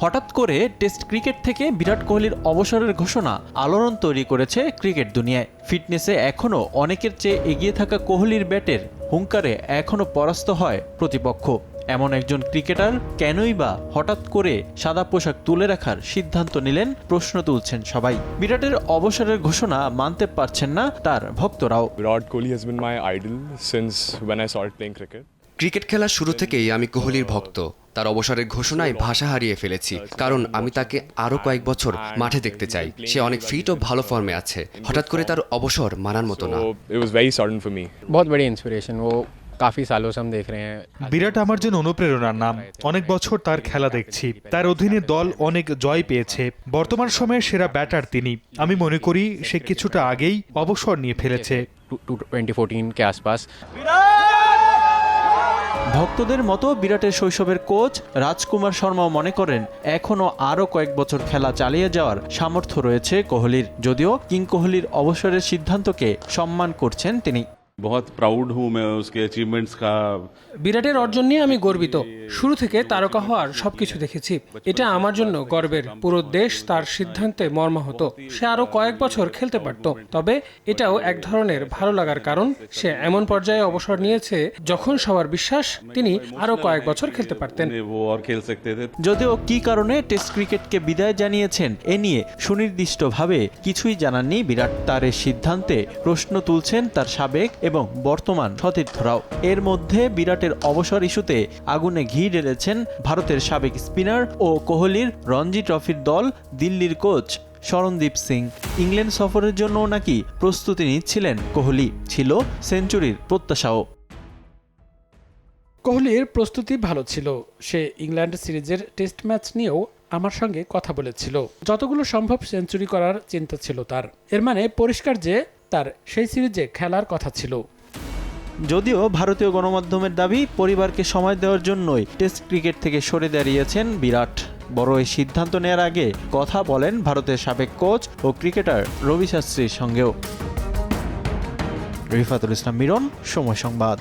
হঠাৎ করে test cricket থেকে বিরাট কোহলির অবসরের ঘোষণা আলোড়ন তৈরি করেছে ক্রিকেট দুনিয়ায়। ফিটনেসে এখনও অনেকের চেয়ে এগিয়ে থাকা কোহলির ব্যাটের হুঙ্কারে এখনও পরাস্ত হয় প্রতিপক্ষ। এমন একজন ক্রিকেটার কেনই বা হঠাৎ করে সাদা পোশাক তুলে রাখার সিদ্ধান্ত নিলেন প্রশ্ন তুলছেন সবাই। বিরাটের অবসরের ঘোষণা মানতে পারছেন না তার ভক্তরাও। Virat Kohli has been my idol since when I started playing cricket. Cricket খেলা শুরু থেকেই আমি কোহলির ভক্ত। তার অবসরের ঘোষণায় ভাষা হারিয়ে ফেলেছি কারণ আমি তাকে আরও কয়েক বছর মাঠে দেখতে চাই। সে অনেক ফিট ও ভালো ফর্মে আছে। হঠাৎ করে তার অবসর মানার মতো না। বিরাট আমার জন্য অনুপ্রেরণার নাম। অনেক বছর তার খেলা দেখছি। তার অধীনে দল অনেক জয় পেয়েছে। বর্তমান সময়ে সেরা ব্যাটার তিনি। আমি মনে করি সে কিছুটা আগেই অবসর নিয়ে ফেলেছে। 2014 কে আশপাশ। বিরাট! ভক্তদের মতো বিরাটের শৈশবের কোচ রাজকুমার শর্মাও মনে করেন এখনও আরও কয়েক বছর খেলা চালিয়ে যাওয়ার সামর্থ্য রয়েছে কোহলির। যদিও কিং কোহলির অবসরের সিদ্ধান্তকে সম্মান করছেন তিনি। বহুত প্রাউড হুম উসকে অ্যাচিভমেন্টস কা বিরাটের অর্জন নিয়ে আমি গর্বিত। শুরু থেকে তারকা হওয়ার সবকিছু দেখেছি। এটা আমার জন্য গর্বের। পুরো দেশ তার সিদ্ধান্তে মর্মাহত। সে আরও কয়েক বছর খেলতে পারত। তবে এটাও এক ধরনের ভালো লাগার কারণ। সে এমন পর্যায়ে অবসর নিয়েছে যখন সবার বিশ্বাস তিনি আরও কয়েক বছর খেলতে পারতেন। যদিও কি কারণে টেস্ট ক্রিকেটকে বিদায় জানিয়েছেন এ নিয়ে সুনির্দিষ্টভাবে কিছুই জানাননি বিরাট। তার সিদ্ধান্তে প্রশ্ন তুলছেন তার সাবেক এবং বর্তমান সতীর্থরাও। এর মধ্যে বিরাটের অবসর ইস্যুতে আগুনে ঘি ঢেলেছেন ভারতের সাবেক স্পিনার ও কোহলির রঞ্জি ট্রফির দল দিল্লির কোচ শরণদীপ সিং। ইংল্যান্ড সফরের জন্য নাকি প্রস্তুতি নিচ্ছিলেন কোহলি, ছিল সেঞ্চুরির প্রত্যাশাও। কোহলির প্রস্তুতি ভালো ছিল। সে ইংল্যান্ড সিরিজের টেস্ট ম্যাচ নিয়েও আমার সঙ্গে কথা বলেছিল। যতগুলো সম্ভব সেঞ্চুরি করার চিন্তা ছিল তার। এর মানে পরিষ্কার যে তার সেই সিরিজে খেলার কথা ছিল। যদিও ভারতীয় গণমাধ্যমের দাবি, পরিবারকে সময় দেওয়ার জন্যই টেস্ট ক্রিকেট থেকে সরে দাঁড়িয়েছেন বিরাট। বড় এই সিদ্ধান্ত নেওয়ার আগে কথা বলেন ভারতের সাবেক কোচ ও ক্রিকেটার রবি শাস্ত্রীর সঙ্গেও। রিফাতুল ইসলাম মিরন, সময় সংবাদ।